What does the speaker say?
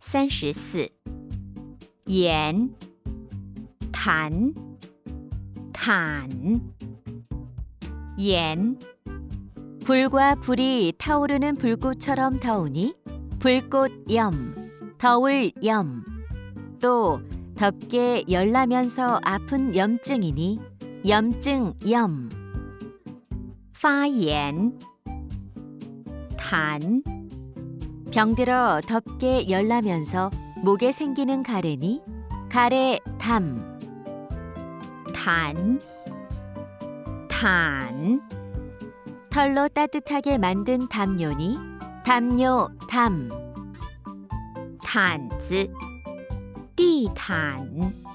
三十四。盐，痰，坦，盐。 불과 불이 타오르는 불꽃처럼 더우니 불꽃염, 더울염. 또 덥게 열나면서 아픈 염증이니 염증염. 发炎, 단. 병들어 덥게 열나면서 목에 생기는 가래니 가래담. 단, 단. 털로 따뜻하게 만든 담요니 담요담. 毯子，地毯。